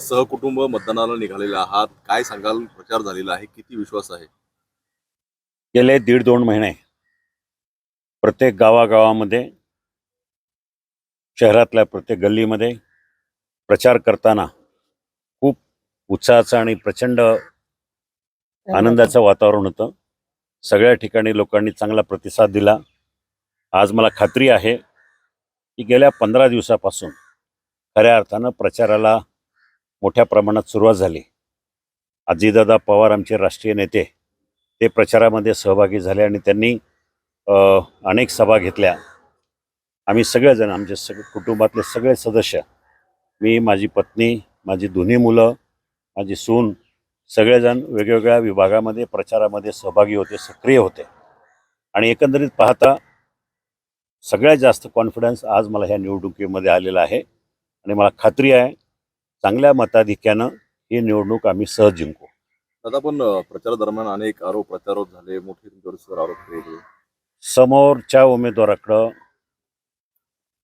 सहकुटुंब मतदानाला निघालेले आहात. काय सांगाल? प्रचार झालेला आहे. किती विश्वास आहे? गेले दीड दोन महिने प्रत्येक गावागावामध्ये शहरातल्या प्रत्येक गल्लीमध्ये प्रचार करताना खूप उत्साहाचं आणि प्रचंड आनंदाचं वातावरण होतं. सगळ्या ठिकाणी लोकांनी चांगला प्रतिसाद दिला. आज मला खात्री आहे की गेल्या पंधरा दिवसापासून खऱ्या अर्थानं प्रचाराला मोठ्या प्रमाणात सुरुवात झाली. अजितदादा पवार आमचे राष्ट्रीय नेते ते प्रचारामध्ये सहभागी झाले आणि त्यांनी अनेक सभा घेतल्या. आम्ही सगळेजण आमचे सग कुटुंबातले सगळे सदस्य मी माझी पत्नी माझी दोन्ही मुलं माझी सून सगळेजण वेगवेगळ्या विभागामध्ये प्रचारामध्ये सहभागी होते सक्रिय होते. आणि एकंदरीत पाहता सगळ्यात जास्त कॉन्फिडन्स आज मला ह्या निवडणुकीमध्ये आलेला आहे आणि मला खात्री आहे चांगल्या मताधिक्यानं ही निवडणूक आम्ही सहज जिंकू. दादा पण अं, प्रचारादरम्यान अनेक आरोप प्रत्यारोप झाले. मोठे तुमच्यावर आरोप केले. समोरच्या उमेदवाराकडं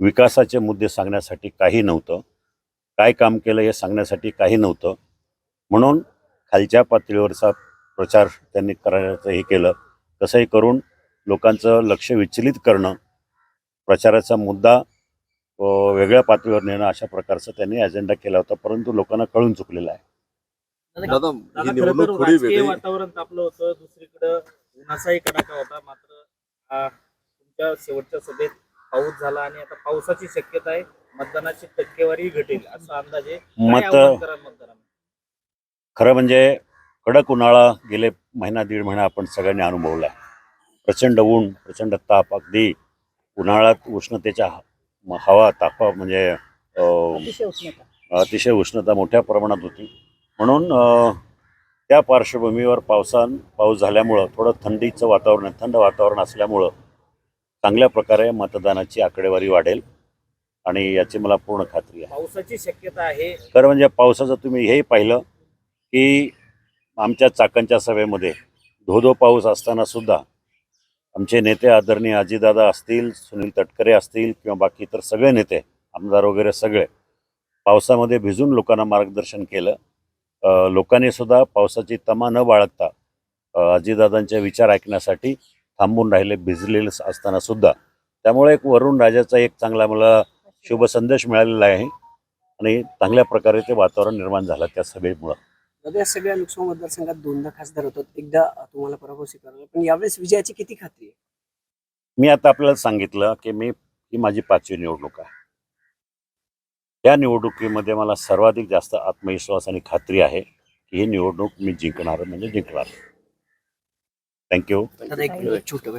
विकासाचे मुद्दे सांगण्यासाठी काही नव्हतं. काय काम केलं हे सांगण्यासाठी काही नव्हतं. म्हणून खालच्या पातळीवरचा प्रचार त्यांनी करायचं हे केलं. कसंही करून लोकांचं लक्ष विचलित करणं प्रचाराचा मुद्दा वेगळ्या पातळीवर नेणं अशा प्रकारचा त्यांनी अजेंडा केला होता परंतु लोकांना कळून चुकलेला आहे. दादा ही निवडणूक थोडी वेगळी. वातावरण तापलं होतं दुसरीकडं उन्हाचाही कडाका होता मात्र आ, तुमच्या शेवटच्या सभेत पाऊस झाला आणि आता पावसाची शक्यता आहे मतदानाची टक्केवारी घटेल असा अंदाज मत खरं म्हणजे कडक उन्हाळा गेले महिना दीड महिना आपण सगळ्यांनी अनुभवला आहे प्रचंड ऊन प्रचंड ताप अगदी उन्हाळ्यात उष्णतेच्या हवा तापा म्हणजे अतिशय उष्णता. मोठ्या प्रमाणात होती. म्हणून त्या पार्श्वभूमीवर पावसा पाऊस झाल्यामुळं थोडं थंडीचं वातावरण आहे. थंड वातावरण असल्यामुळं चांगल्या प्रकारे मतदानाची आकडेवारी वाढेल आणि याची मला पूर्ण खात्री आहे. पावसाची शक्यता आहे. खरं म्हणजे पावसाचं तुम्ही हेही पाहिलं की आमच्या चाकणच्या सभेमध्ये धोधो पाऊस असताना सुद्धा आमचे नेते आदरणीय आजीदादा असतील सुनील तटकरे असतील किंवा बाकी इतर सगळे नेते आमदार वगैरे सगळे पावसामध्ये भिजून लोकांना मार्गदर्शन केलं. लोकांनी सुद्धा पावसाची तमा न बाळगता आजीदादांचे विचार ऐकण्यासाठी थांबून राहिले भिजलेले असताना सुद्धा. त्यामुळे एक वरुण राजाचा एक चांगला मला शुभ संदेश मिळालेला आहे आणि चांगल्या प्रकारे ते वातावरण निर्माण झालं त्या सभेमुळं. दादा या सगळ्या लोकसभा मतदारसंघात दोनदा खासदार होतात. एकदा तुम्हाला पराभव स्वीकारला पण यावेळेस विजयाची किती खात्री आहे? मी आता आपल्याला सांगितलं की मी ही माझी पाचवी निवडणूक आहे. त्या निवडणुकीमध्ये मला सर्वाधिक जास्त आत्मविश्वास आणि खात्री आहे की ही निवडणूक मी जिंकणार म्हणजे जिंकणार थँक्यू दादा एक छोटं